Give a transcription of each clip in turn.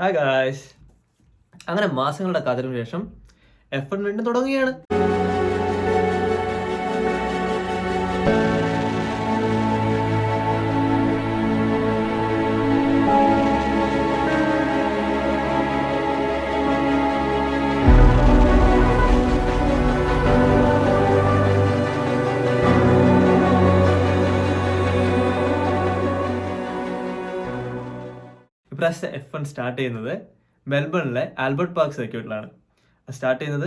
Hi guys അങ്ങനെ മാസങ്ങളുടെ കാത്തിരിപ്പിന് ശേഷം എഫ് എൺ വീണ്ടും തുടങ്ങുകയാണ്. ഇപ്രാവശ്യത്തെ എഫ് വൺ സ്റ്റാർട്ട് ചെയ്യുന്നത് മെൽബണിലെ ആൽബർട്ട് പാർക്ക് സർക്യൂട്ടിലാണ്. സ്റ്റാർട്ട് ചെയ്യുന്നത്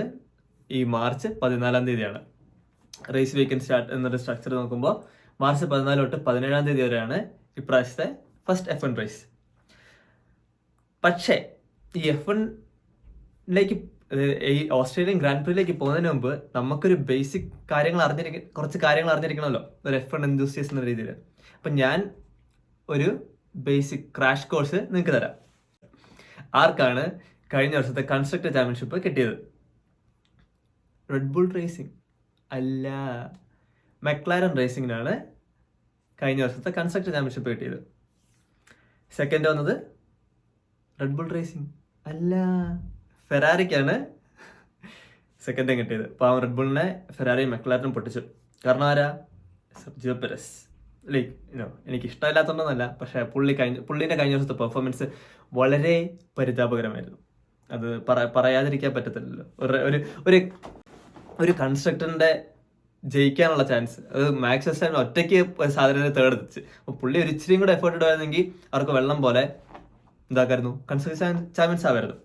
ഈ മാർച്ച് പതിനാലാം തീയതിയാണ്. റേസ് വീക്കെൻഡ് സ്റ്റാർട്ട് എന്നൊരു സ്ട്രക്ചർ നോക്കുമ്പോൾ മാർച്ച് പതിനാല് തൊട്ട് പതിനേഴാം തീയതി വരെയാണ് ഇപ്രാവശ്യത്തെ ഫസ്റ്റ് എഫ് വൺ റേസ് പക്ഷേ ഈ എഫ് വണ്ണിലേക്ക് ഈ ഓസ്ട്രേലിയൻ ഗ്രാൻഡ് പ്രീയിലേക്ക് പോകുന്നതിന് മുമ്പ് നമുക്കൊരു ബേസിക് കാര്യങ്ങൾ അറിഞ്ഞിരിക്ക കുറച്ച് കാര്യങ്ങൾ അറിഞ്ഞിരിക്കണമല്ലോ. ഒരു എഫ് വൺ എന്തൂസിയസ് എന്ന രീതിയിൽ അപ്പം ഞാൻ ഒരു ബേസിക് ക്രാഷ് കോഴ്സ് നിങ്ങൾക്ക് തരാം. ആർക്കാണ് കഴിഞ്ഞ വർഷത്തെ കൺസ്ട്രക്ടർ ചാമ്പ്യൻഷിപ്പ് കിട്ടിയത്? റെഡ് ബുൾ റേസിംഗ് അല്ല മെക്ലാരൻ റേസിംഗിനാണ് കഴിഞ്ഞ വർഷത്തെ കൺസ്ട്രക്ടർ ചാമ്പ്യൻഷിപ്പ് കിട്ടിയത്. സെക്കൻഡ് വന്നത് റെഡ് ബുൾ റേസിംഗ് അല്ല ഫെറാറിക്കാണ് സെക്കൻഡ് കിട്ടിയത്. പാവം റെഡ് ബുളിനെ ഫെറാറിയും മെക്ലാരനും പൊട്ടിച്ചു. കാരണം ആരാ? Sergio Perez. ലൈക്ക് യുനോ എനിക്ക് ഇഷ്ടമില്ലാത്തതൊന്നല്ല പക്ഷേ പുള്ളി കഴിഞ്ഞ പുള്ളീന്റെ കഴിഞ്ഞ വർഷത്തെ പെർഫോമൻസ് വളരെ പരിതാപകരമായിരുന്നു. അത് പറ പറയാതിരിക്കാൻ പറ്റത്തില്ലല്ലോ. ഒരു ഒരു ഒരു കൺസ്ട്രക്ടറിന്റെ ജയിക്കാനുള്ള ചാൻസ് അത് മാക്സ് ടൈം ഒറ്റയ്ക്ക് സാധനത്തിന് തേർഡ് എത്തിച്ച്. അപ്പോൾ പുള്ളി ഒരു ഇച്ചിരിയും കൂടെ എഫേർട്ട് ഇടുമായിരുന്നെങ്കിൽ അവർക്ക് വെള്ളം പോലെ എന്താക്കായിരുന്നു കൺസ്ട്രക്ഷൻ ചാമ്പ്യൻസ് ആവായിരുന്നു.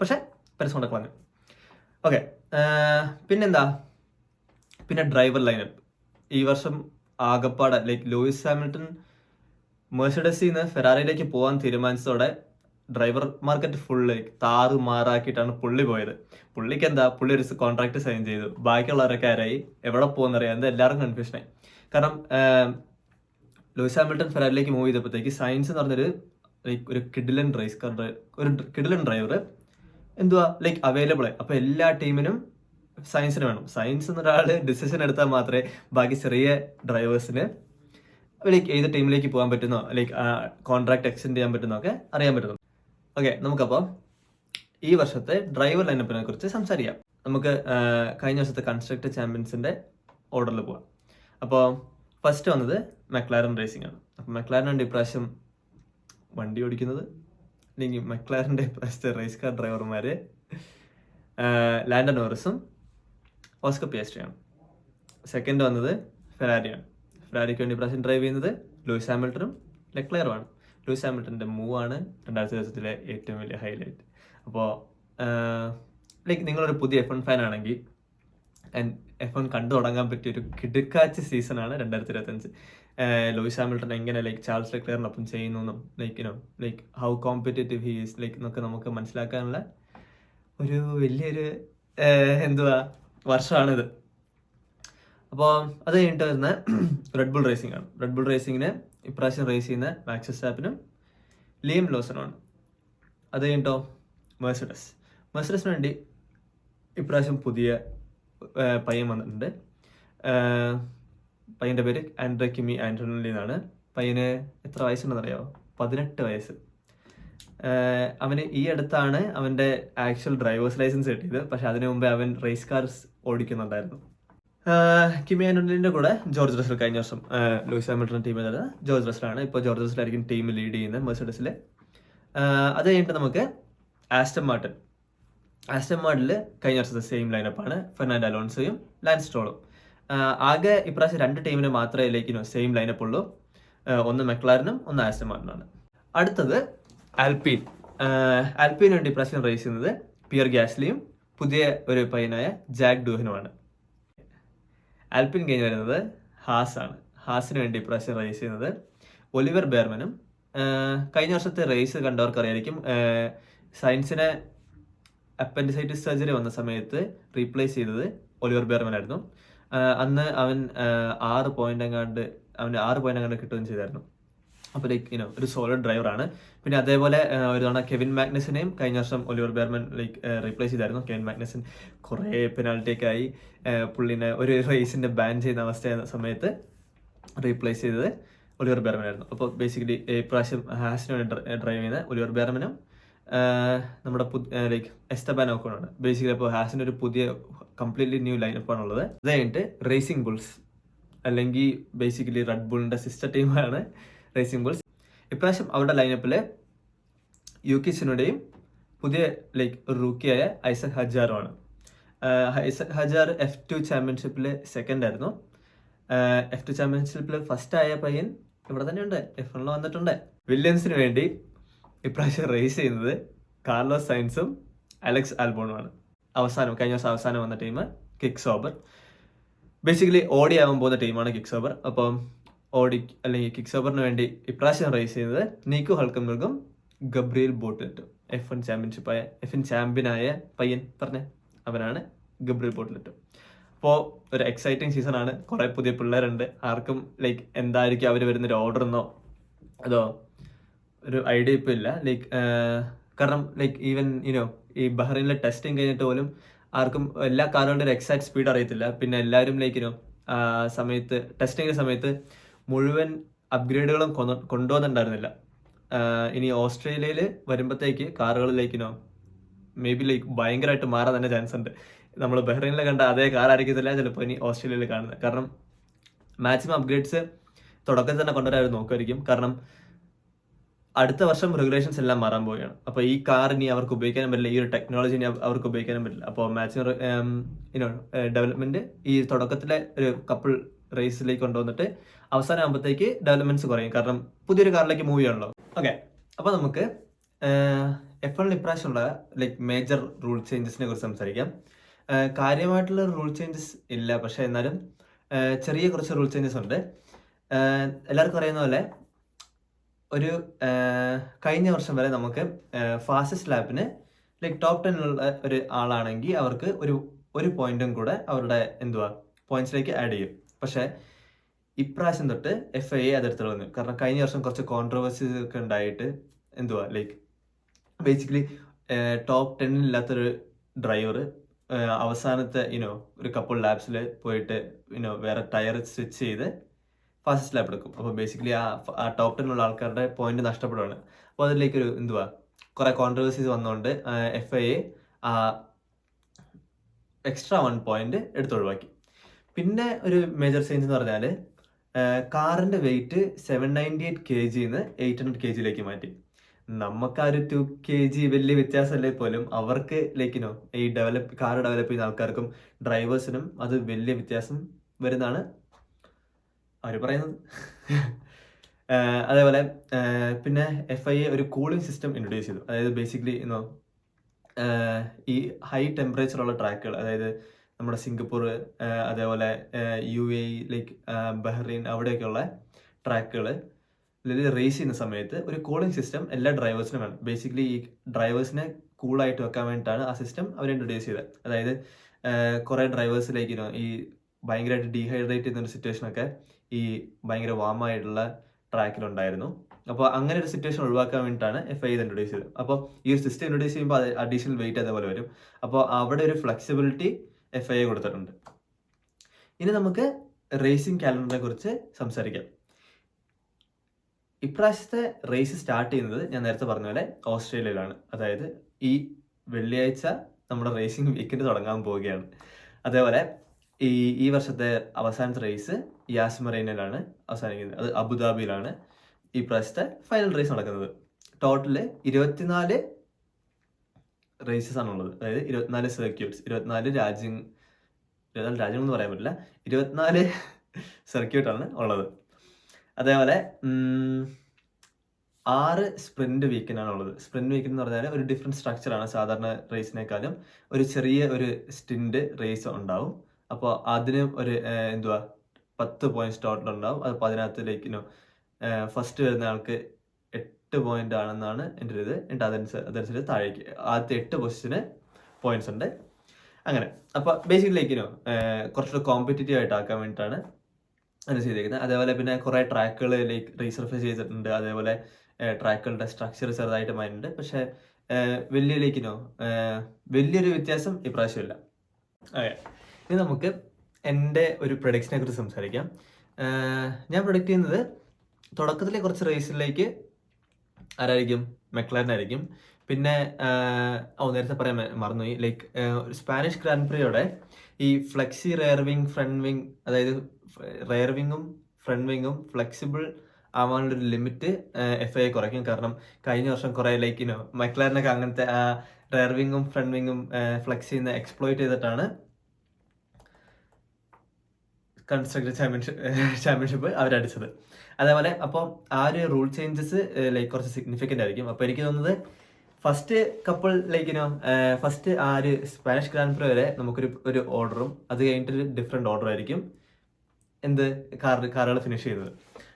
പക്ഷേ കൊണ്ടൊക്കെ കളഞ്ഞു ഓക്കെ പിന്നെന്താ? പിന്നെ ഡ്രൈവർ ലൈനപ്പ് ഈ വർഷം ആകപ്പാടെ. ലൈക്ക് ലൂയിസ് ഹാമിൽട്ടൺ മേഴ്സഡസിൽ നിന്ന് ഫെറാറിയിലേക്ക് പോകാൻ തീരുമാനിച്ചതോടെ ഡ്രൈവർ മാർക്കറ്റ് ഫുള്ള് താറ് മാറാക്കിയിട്ടാണ് പുള്ളി പോയത്. പുള്ളിക്ക് എന്താ? പുള്ളി ഒരു കോൺട്രാക്ട് സൈൻ ചെയ്തു. ബാക്കിയുള്ളവരൊക്കെ ആരായി? എവിടെ പോകുന്നറിയാം. എന്താ എല്ലാവർക്കും കൺഫ്യൂഷനായി കാരണം ലൂയിസ് ഹാമിൽട്ടൺ ഫെറാറിയിലേക്ക് മൂവ് ചെയ്തപ്പോഴത്തേക്ക് സയൻസ് എന്ന് പറഞ്ഞൊരു ലൈക്ക് ഒരു കിഡിലൻ റേസ് കാർ ഒരു കിഡിലൻ ഡ്രൈവർ എന്തുവാ? ലൈക്ക് അവൈലബിൾ ആയി. അപ്പോൾ എല്ലാ ടീമിനും സയൻസിന് വേണം. സയൻസ് എന്നൊരാൾ ഡിസിഷൻ എടുത്താൽ മാത്രമേ ബാക്കി ചെറിയ ഡ്രൈവേഴ്സിന് ലൈക്ക് ഏത് ടീമിലേക്ക് പോകാൻ പറ്റുന്നോ ലൈക്ക് കോൺട്രാക്ട് എക്സ്റ്റെൻഡ് ചെയ്യാൻ പറ്റുന്നോ ഒക്കെ അറിയാൻ പറ്റുന്നു ഓക്കെ നമുക്കപ്പോൾ ഈ വർഷത്തെ ഡ്രൈവർ ലൈനപ്പിനെ കുറിച്ച് സംസാരിക്കാം. നമുക്ക് കഴിഞ്ഞ വർഷത്തെ കൺസ്ട്രക്ട് ചാമ്പ്യൻസിന്റെ ഓർഡറിൽ പോവാം. അപ്പോൾ ഫസ്റ്റ് വന്നത് മെക്ലാരൻ റേസിംഗ് ആണ്. അപ്പോൾ മെക്ലാരനുണ്ട് ഇപ്രാവശ്യം വണ്ടി ഓടിക്കുന്നത് അല്ലെങ്കിൽ മെക്ലാരന്റെ ഇപ്രാവശ്യത്തെ റേസ് കാർ ഡ്രൈവർമാർ ലാൻഡൻ നോറിസും ഓസ്കർ പിയസ്ട്രിയാണ് സെക്കൻഡ് വന്നത് ഫെറാരിയാണ് ഫെറാരിക്ക് വേണ്ടി പ്രാവശ്യം ഡ്രൈവ് ചെയ്യുന്നത് ലൂയിസ് ഹാമിൽട്ടണും ലെക്ലെയറുമാണ് ലൂയിസ് ഹാമിൽട്ടന്റെ മൂവ് ആണ് രണ്ടായിരത്തി ദിവസത്തിലെ ഏറ്റവും വലിയ ഹൈലൈറ്റ് അപ്പോൾ ലൈക്ക് നിങ്ങളൊരു പുതിയ എഫ് എൺ ഫാൻ ആണെങ്കിൽ എഫ് എൺ കണ്ടു തുടങ്ങാൻ പറ്റിയ ഒരു കിടുക്കാച്ച് സീസണാണ് രണ്ടായിരത്തി ഇരുപത്തഞ്ച് ലൂയിസ് ഹാമിൽട്ടൺ എങ്ങനെ ലൈക്ക് ചാൾസ് ലെക്ലെയറിനൊപ്പം ചെയ്യുന്നു എന്നും like no like how competitive he's like എന്നൊക്കെ നമുക്ക് മനസ്സിലാക്കാനുള്ള ഒരു വലിയൊരു എന്തുവാ വർഷമാണിത് അപ്പോൾ അത് കഴിഞ്ഞിട്ട് വരുന്ന റെഡ് ബുൾ റേസിംഗ് ആണ്. റെഡ് ബുൾ റേസിങ്ങിന് ഇപ്രാവശ്യം റേസ് ചെയ്യുന്ന മാക്സസ് ആപ്പിനും ലിയം ലോസനുമാണ് അത് കഴിഞ്ഞിട്ടോ? മെഴ്സഡസ് മെഴ്സഡസിന് വേണ്ടി ഇപ്രാവശ്യം പുതിയ പയ്യൻ വന്നിട്ടുണ്ട്. പയ്യന്റെ പേര് ആൻഡ്ര കിമി ആന്റോണി എന്നാണ്. പയ്യന് എത്ര വയസ്സുണ്ടെന്നറിയാമോ പതിനെട്ട് വയസ്സ്. അവന് ഈ അടുത്താണ് അവന്റെ ആക്ച്വൽ ഡ്രൈവേഴ്സ് ലൈസൻസ് കിട്ടിയത്. പക്ഷെ അതിനു മുമ്പേ അവൻ റേസ് കാർസ് ഓടിക്കുന്നുണ്ടായിരുന്നു. കിമി ആൻഡോണിന്റെ കൂടെ ജോർജ് റസൽ കഴിഞ്ഞ വർഷം ലൂയിസ് ഹാമിൽട്ടൺ ടീമിൽ തന്നെ ജോർജ് റസലാണ് ഇപ്പോൾ ജോർജ് റസലായിരിക്കും ടീം ലീഡ് ചെയ്യുന്നത് മെഴ്സഡസിൽ അത് കഴിഞ്ഞിട്ട് നമുക്ക് ആസ്റ്റം മാർട്ടൻ. ആസ്റ്റം മാർട്ടിൽ കഴിഞ്ഞ വർഷത്തെ സെയിം ലൈനപ്പാണ് ഫെർണാൻഡ് അലോൺസോയും ലാൻസ് സ്ട്രോളും. ആകെ ഇപ്രാവശ്യം രണ്ട് ടീമിന് മാത്രമേ ലൈക്കിനോ സെയിം ലൈനപ്പ് ഉള്ളൂ. ഒന്ന് മെക്ലാറിനും ഒന്ന് ആസ്റ്റം മാർട്ടിനാണ് അടുത്തത് ആൽപീൻ. ആൽപീന് വേണ്ടി ഇപ്രാവശ്യം റേസ് ചെയ്യുന്നത് പിയർ ഗ്യാസ്ലിയും പുതിയ ഒരു പയ്യനായ ജാക്ക് ഡൂഹനുമാണ്. ആൽപിൻ കഴിഞ്ഞ് വരുന്നത് ഹാസ് ആണ്. ഹാസിന് വേണ്ടി ഇപ്രാവശ്യം റേസ് ചെയ്യുന്നത് ഒലിവർ ബെയർമനും കഴിഞ്ഞ വർഷത്തെ റേസ് കണ്ടവർക്കറിയായിരിക്കും സയൻസിനെ അപ്പൻഡിസൈറ്റിസ് സർജറി വന്ന സമയത്ത് റീപ്ലേസ് ചെയ്തത് ഒലിവർ ബെയർമൻ ആയിരുന്നു അന്ന് അവൻ ആറ് പോയിന്റ് എങ്ങാണ്ട് അവന് ആറ് പോയിന്റ് എങ്ങാണ്ട് കിട്ടുകയും ചെയ്തായിരുന്നു. അപ്പോൾ ലൈക്ക് യുനോ ഒരു സോളിഡ് ഡ്രൈവറാണ് പിന്നെ അതേപോലെ ഒരു തവണ കെവിൻ മാഗ്നസിനെയും കഴിഞ്ഞ വർഷം ഒലിവർ ബെയർമൻ ലൈക്ക് റീപ്ലേസ് ചെയ്തായിരുന്നു. കെവിൻ മാഗ്നസൻ കുറേ പെനാൾട്ടി ഒക്കെ ആയി പുള്ളിനെ ഒരു റേസിന്റെ ബാൻ ചെയ്യുന്ന അവസ്ഥ സമയത്ത് റീപ്ലേസ് ചെയ്തത് ഒലിവർ ബെർമൻ ആയിരുന്നു. അപ്പോൾ ബേസിക്കലി ഇപ്രാവശ്യം ഹാസിന് വേണ്ടി ഡ്രൈവ് ചെയ്യുന്ന ഒലിവർ ബെർമനും നമ്മുടെ ലൈക്ക് എസ്തബാൻ ഓക്കോണാണ് ബേസിക്കലി അപ്പോൾ ഹാസിന്റെ ഒരു പുതിയ കംപ്ലീറ്റ്ലി ന്യൂ ലൈൻ ഉള്ളത് അത് കഴിഞ്ഞിട്ട് റേസിംഗ് ബുൾസ് അല്ലെങ്കിൽ ബേസിക്കലി റെഡ് ബുളിന്റെ സിസ്റ്റർ ടീമാണ് റേസിംഗ് ബുൾസ് ഇപ്രാവശ്യം അവരുടെ ലൈനപ്പിൽ കെ സിനുടെയും പുതിയ ലൈക്ക് റൂക്കിയായ ഐസക് ഹജാറുമാണ്. ഐസക് ഹജാർ എഫ് ടു ചാമ്പ്യൻഷിപ്പിൽ സെക്കൻഡ് ആയിരുന്നു. എഫ് ടു ചാമ്പ്യൻഷിപ്പിൽ ഫസ്റ്റ് ആയ പയ്യൻ ഇവിടെ തന്നെയുണ്ട് എഫ് വണ്ണിൽ വന്നിട്ടുണ്ട്. വില്യംസിന് വേണ്ടി ഇപ്രാവശ്യം റേസ് ചെയ്യുന്നത് കാർലോസ് സയൻസും അലക്സ് ആൽബോണുമാണ്. അവസാനം കഴിഞ്ഞ ദിവസം അവസാനം വന്ന ടീം കിക്ക് സോബർ ബേസിക്കലി ഓടി ആവാൻ പോകുന്ന ടീമാണ് കിക്ക് സോബർ അപ്പം ഓടി അല്ലെങ്കിൽ കിക്ക് വേണ്ടി ഇപ്രാവശ്യം റേസ് ചെയ്തത് നീക്കു ഹൾക്കംബർഗും ഗബ്രിയൽ ബോട്ട്ലെറ്റും എഫ് വൺ ചാമ്പ്യൻഷിപ്പായ എഫ് എൻ ചാമ്പ്യനായ പയ്യൻ പറഞ്ഞ അവനാണ് ഗബ്രിയൽ ബോട്ട്ലെറ്റും അപ്പോൾ ഒരു എക്സൈറ്റിംഗ് ആണ്. കുറേ പുതിയ പിള്ളേരുണ്ട്. ആർക്കും ലൈക്ക് എന്തായിരിക്കും അവർ വരുന്നൊരു ഓർഡർ എന്നോ അതോ ഒരു ഐഡിയ ഇപ്പോൾ ഇല്ല. ലൈക്ക് കാരണം ലൈക്ക് ഈവൻ യുനോ ഈ ബഹ്റൈനിലെ ടെസ്റ്റിംഗ് കഴിഞ്ഞിട്ട് പോലും ആർക്കും എല്ലാ കാറുകളുടെ ഒരു എക്സാക്ട് സ്പീഡ് അറിയത്തില്ല. പിന്നെ എല്ലാവരും ലൈക്ക് യുനോ സമയത്ത് ടെസ്റ്റിങ്ങിന്റെ സമയത്ത് മുഴുവൻ അപ്ഗ്രേഡുകളും കൊണ്ടുവന്നിട്ടുണ്ടായിരുന്നില്ല. ഇനി ഓസ്ട്രേലിയയിൽ വരുമ്പോഴത്തേക്ക് കാറുകളിലേക്കിനോ മേ ബി ലൈക്ക് ഭയങ്കരമായിട്ട് മാറാൻ തന്നെ ചാൻസ് ഉണ്ട്. നമ്മൾ ബഹ്റൈനിൽ കണ്ട അതേ കാർ ആയിരിക്കത്തില്ല ചിലപ്പോൾ ഇനി ഓസ്ട്രേലിയയിൽ കാണുന്നത്. കാരണം മാക്സിമം അപ്ഗ്രേഡ്സ് തുടക്കത്തിൽ തന്നെ കൊണ്ടുവരാൻ നോക്കുമായിരിക്കും. കാരണം അടുത്ത വർഷം റെഗുലേഷൻസ് എല്ലാം മാറാൻ പോവുകയാണ്. അപ്പോൾ ഈ കാർ ഇനി അവർക്ക് ഉപയോഗിക്കാനും പറ്റില്ല. ഈ ഒരു ടെക്നോളജി ഇനി അവ- അവർക്ക് ഉപയോഗിക്കാനും പറ്റില്ല. അപ്പോൾ മാക്സിമം ഡെവലപ്മെന്റ് ഈ തുടക്കത്തിലെ ഒരു കപ്പിൾ റേസിലേക്ക് കൊണ്ടുവന്നിട്ട് അവസാനം ആകുമ്പോഴത്തേക്ക് ഡെവലപ്മെന്റ്സ് കുറയും. കാരണം പുതിയൊരു കാറിലേക്ക് മൂവ് ചെയ്യണല്ലോ ഓക്കെ അപ്പോൾ നമുക്ക് എഫ് എണ്ണിൽ ഇപ്രാവശ്യമുള്ള ലൈക് മേജർ റൂൾ ചേഞ്ചസിനെ കുറിച്ച് സംസാരിക്കാം. കാര്യമായിട്ടുള്ള റൂൾ ചേഞ്ചസ് ഇല്ല. പക്ഷേ എന്നാലും ചെറിയ കുറച്ച് റൂൾ ചേഞ്ചസ് ഉണ്ട്. എല്ലാവർക്കും അറിയുന്ന പോലെ ഒരു കഴിഞ്ഞ വർഷം വരെ നമുക്ക് ഫാസ്റ്റസ്റ്റ് ലാപ്പിന് ലൈക്ക് ടോപ്പ് ടെന്നിലുള്ള ഒരു ആളാണെങ്കിൽ അവർക്ക് ഒരു ഒരു പോയിന്റും കൂടെ അവരുടെ എന്തുവാ പോയിന്റ്സിലേക്ക് ആഡ് ചെയ്യും. പക്ഷേ ഇപ്രാവശ്യം തൊട്ട് എഫ് ഐ എ അതെടുത്ത് കളഞ്ഞു കാരണം കഴിഞ്ഞ വർഷം കുറച്ച് കോൺട്രവേഴ്സീസ് ഒക്കെ ഉണ്ടായിട്ട് എന്തുവാ ലൈക്ക് ബേസിക്കലി ടോപ്പ് ടെന്നിൽ ഇല്ലാത്തൊരു ഡ്രൈവർ അവസാനത്തെ യുനോ ഒരു കപ്പിൾ ലാബ്സിൽ പോയിട്ട് യുനോ വേറെ ടയർ സ്വിച്ച് ചെയ്ത് ഫാസ്റ്റ് ലാപ്പ് എടുക്കും. അപ്പോൾ ബേസിക്കലി ആ ടോപ്പ് ടെന്നിലുള്ള ആൾക്കാരുടെ പോയിന്റ് നഷ്ടപ്പെടുകയാണ് അപ്പോൾ അതിലേക്ക് ഒരു എന്തുവാ കുറേ കോൺട്രവേഴ്സീസ് വന്നുകൊണ്ട് F I A extra one point എടുത്തൊഴിവാക്കി. പിന്നെ ഒരു മേജർ ചേഞ്ച് എന്ന് പറഞ്ഞാൽ കാറിന്റെ weight seven ninety eight K ജിന്ന് എയ്റ്റ് ഹൺഡ്രഡ് കെ ജിയിലേക്ക് മാറ്റി. നമുക്ക് ആ ഒരു ടു കെ ജി വലിയ വ്യത്യാസമല്ലേ പോലും അവർക്ക് ലൈക്കിനോ ഈ ഡെവലപ്പ് കാർ ഡെവലപ്പ് ചെയ്യുന്ന ആൾക്കാർക്കും ഡ്രൈവേഴ്സിനും അത് വലിയ വ്യത്യാസം വരുന്നതാണ് അവർ പറയുന്നത്. അതേപോലെ പിന്നെ എഫ് ഐ എ ഒരു കൂളിംഗ് സിസ്റ്റം ഇൻട്രൊഡ്യൂസ് ചെയ്തു. അതായത് ബേസിക്കലി ഇന്നോ ഈ ഹൈ ടെമ്പറേച്ചറുള്ള ട്രാക്കുകൾ അതായത് നമ്മുടെ സിംഗപ്പൂർ അതേപോലെ യു എ ലൈക്ക് ബഹ്റൈൻ അവിടെയൊക്കെയുള്ള ട്രാക്കുകൾ റേസ് ചെയ്യുന്ന സമയത്ത് ഒരു കൂളിംഗ് സിസ്റ്റം എല്ലാ ഡ്രൈവേഴ്സിനും വേണം. ബേസിക്കലി ഈ ഡ്രൈവേഴ്സിനെ കൂളായിട്ട് വെക്കാൻ വേണ്ടിയിട്ടാണ് ആ സിസ്റ്റം അവർ ഇൻട്രൊഡ്യൂസ് ചെയ്തത്. അതായത് കുറേ ഡ്രൈവേഴ്സിലേക്ക് ഈ ഭയങ്കരമായിട്ട് ഡീഹൈഡ്രേറ്റ് ചെയ്യുന്ന ഒരു സിറ്റുവേഷനൊക്കെ ഈ ഭയങ്കര വാമായിട്ടുള്ള ട്രാക്കിലുണ്ടായിരുന്നു അപ്പോൾ അങ്ങനെ ഒരു സിറ്റുവേഷൻ ഒഴിവാക്കാൻ വേണ്ടിയിട്ടാണ് എഫ് ഐ ഇത് ഇൻട്രൊഡ്യൂസ് ചെയ്തത്. അപ്പോൾ ഈ ഒരു സിസ്റ്റം ഇൻട്രൊഡ്യൂസ് ചെയ്യുമ്പോൾ അത് അഡീഷണൽ വെയിറ്റ് അതേപോലെ വരും. അപ്പോൾ അവിടെ ഒരു ഫ്ലെക്സിബിലിറ്റി എഫ് ഐ എ കൊടുത്തിട്ടുണ്ട്. ഇനി നമുക്ക് റേസിംഗ് കാലണ്ടറിനെ കുറിച്ച് സംസാരിക്കാം. ഇപ്രാവശ്യത്തെ റേസ് സ്റ്റാർട്ട് ചെയ്യുന്നത് ഞാൻ നേരത്തെ പറഞ്ഞ പോലെ ഓസ്ട്രേലിയയിലാണ്. അതായത് ഈ വെള്ളിയാഴ്ച നമ്മുടെ റേസിംഗ് വീക്കെൻഡ് തുടങ്ങാൻ പോവുകയാണ്. അതേപോലെ ഈ ഈ വർഷത്തെ അവസാനത്തെ റേസ് യാസ്മറൈനിലാണ് അവസാനിക്കുന്നത്. അത് അബുദാബിയിലാണ് ഈ പ്രാവശ്യത്തെ ഫൈനൽ റേസ് നടക്കുന്നത്. ടോട്ടൽ ഇരുപത്തിനാല് റേസസ് ആണുള്ളത്. അതായത് ഇരുപത്തിനാല് സർക്യൂട്ട്സ് ഇരുപത്തിനാല് രാജ്യം ഇരുപത്തിനാല് രാജ്യങ്ങൾ എന്ന് പറയാൻ പറ്റില്ല. ഇരുപത്തിനാല് സർക്യൂട്ടാണ് ഉള്ളത്. അതേപോലെ ആറ് സ്പ്രിന്റ് വീക്കിനാണ് ഉള്ളത്. സ്പ്രിന്റ് വീക്കിൻ എന്ന് പറഞ്ഞാൽ ഒരു ഡിഫറെന്റ് സ്ട്രക്ചറാണ് സാധാരണ റേസിനേക്കാളും ഒരു ചെറിയ ഒരു സ്റ്റിൻഡ് റേസ് ഉണ്ടാവും. അപ്പോൾ അതിന് ഒരു എന്തുവാ പത്ത് പോയിന്റ്സ് ടോട്ടൽ ഉണ്ടാവും. അത് പതിനകത്തിലേക്കിനോ ഫസ്റ്റ് വരുന്ന ആൾക്ക് എട്ട് പോയിന്റ് ആണെന്നാണ് എന്റെ ഇത് എന്നിട്ട് അതനുസരിച്ച് അതനുസരിച്ച് താഴേക്ക് ആദ്യത്തെ എട്ട് പൊസിഷന് പോയിന്റ്സ് ഉണ്ട്. അങ്ങനെ. അപ്പോൾ ബേസിക്കലിലേക്കിനോ കുറച്ചുകൂടെ കോമ്പറ്റേറ്റീവ് ആയിട്ട് ആക്കാൻ വേണ്ടിയിട്ടാണ് അത് ചെയ്തിരിക്കുന്നത് അതേപോലെ പിന്നെ കുറേ ട്രാക്കുകൾ ലൈക്ക് റീസർഫേസ് ചെയ്തിട്ടുണ്ട്. അതേപോലെ ട്രാക്കുകളുടെ സ്ട്രക്ചർ ചെറുതായിട്ട് മാറ്റുന്നുണ്ട് പക്ഷേ വലിയ ലൈക്കിനോ വലിയൊരു വ്യത്യാസം ഇപ്രാവശ്യമില്ല ഓക്കെ. ഇനി നമുക്ക് എന്റെ ഒരു പ്രൊഡക്ഷനെ കുറിച്ച് സംസാരിക്കാം. ഞാൻ പ്രൊഡക്റ്റ് ചെയ്യുന്നത് തുടക്കത്തിലെ കുറച്ച് റേസിലേക്ക് ആരായിരിക്കും? മെക്ലാരൻ ആയിരിക്കും പിന്നെ ഓ നേരത്തെ പറയാൻ മറന്നു മറന്നുപോയി. ലൈക്ക് സ്പാനിഷ് ഗ്രാൻഡ് പ്രിയോടെ ഈ flexi rear wing front wing അതായത് റെയർ വിങ്ങും ഫ്രണ്ട് വിങ്ങും ഫ്ലെക്സിബിൾ ആവാനുള്ള ഒരു ലിമിറ്റ് എഫ് ഐ കുറയ്ക്കും. കാരണം കഴിഞ്ഞ വർഷം കുറെ ലൈക്ക് ഇനോ അങ്ങനത്തെ ആ റെയർ വിങ്ങും ഫ്രണ്ട് വിങ്ങും ഫ്ലെക്സ് ചെയ്യുന്ന എക്സ്പ്ലോയിറ്റ് ചെയ്തിട്ടാണ് കൺസ്ട്രക്ടർ ചാമ്പ്യൻഷിപ്പ് ചാമ്പ്യൻഷിപ്പ് അവരടിച്ചത്. അതേപോലെ അപ്പോൾ ആ ഒരു റൂൾ ചേഞ്ചസ് ലൈക്ക് കുറച്ച് സിഗ്നിഫിക്കന്റ് ആയിരിക്കും. അപ്പോൾ എനിക്ക് തോന്നുന്നത് ഫസ്റ്റ് കപ്പിൾ ലൈക്കിനോ ഫസ്റ്റ് ആ ഒരു സ്പാനിഷ് ഗ്രാൻഡ് പ്രോ വരെ നമുക്കൊരു ഒരു ഓർഡറും അത് കഴിഞ്ഞിട്ട് ഒരു ഓർഡർ ആയിരിക്കും എന്ത് കാർ കാറുകൾ ഫിനിഷ് ചെയ്തത്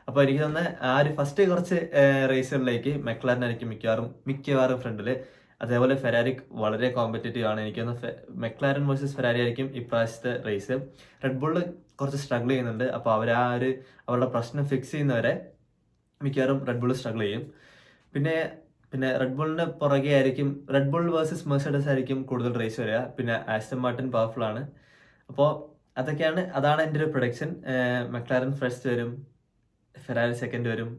അപ്പോൾ എനിക്ക് തോന്നുന്നത് ആ ഒരു ഫസ്റ്റ് കുറച്ച് റേസുകളിലേക്ക് മെക്ലാരനായിരിക്കും മിക്കവാറും മിക്കവാറും ഫ്രണ്ടിൽ അതേപോലെ ഫെരാരി വളരെ കോമ്പറ്റേറ്റീവ് ആണ്. എനിക്ക് തോന്നുന്നത് മെക്ലാരൻ വേഴ്സസ് ഫെരാരി ആയിരിക്കും ഇപ്രാവശ്യത്തെ റേസ് റെഡ് കുറച്ച് സ്ട്രഗിൾ ചെയ്യുന്നുണ്ട്. അപ്പോൾ അവർ ആ ഒരു അവരുടെ പ്രശ്നം ഫിക്സ് ചെയ്യുന്നവരെ മിക്കവാറും റെഡ് ബുൾ സ്ട്രഗിൾ ചെയ്യും. പിന്നെ പിന്നെ റെഡ് പുറകെ ആയിരിക്കും റെഡ് ബുൾ വേഴ്സസ് മെഴ്സഡസ് ആയിരിക്കും കൂടുതൽ റേസ് വരിക. പിന്നെ ആസ്റ്റം മാർട്ടിൻ പവർഫുൾ ആണ്. അപ്പോൾ അതൊക്കെയാണ് അതാണ് എന്റെ ഒരു പ്രൊഡക്ഷൻ മെക്ലാരൻ ഫസ്റ്റ് വരും ഫെറാരി സെക്കൻഡ് വരും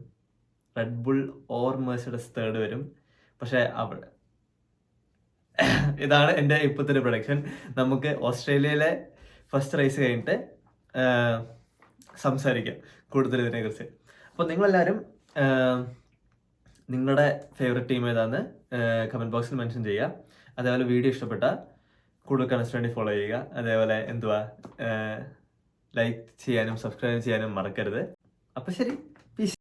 Red Bull or Mercedes third വരും. പക്ഷേ അവിടെ ഇതാണ് എന്റെ ഇപ്പോഴത്തെ ഒരു പ്രൊഡക്ഷൻ നമുക്ക് ഓസ്ട്രേലിയയിലെ ഫസ്റ്റ് റേസ് കഴിഞ്ഞിട്ട് സംസാരിക്കാം കൂടുതൽ ഇതിനെക്കുറിച്ച്. അപ്പോൾ നിങ്ങളെല്ലാവരും നിങ്ങളുടെ ഫേവററ്റ് ടീം ഏതാന്ന് കമന്റ് ബോക്സിൽ മെൻഷൻ ചെയ്യുക. അതേപോലെ വീഡിയോ ഇഷ്ടപ്പെട്ട കൂടുതൽ കണക്ഷൻ ഫോളോ ചെയ്യുക. അതേപോലെ എന്തുവാ ലൈക്ക് ചെയ്യാനും സബ്സ്ക്രൈബ് ചെയ്യാനും മറക്കരുത്. അപ്പോൾ ശരി.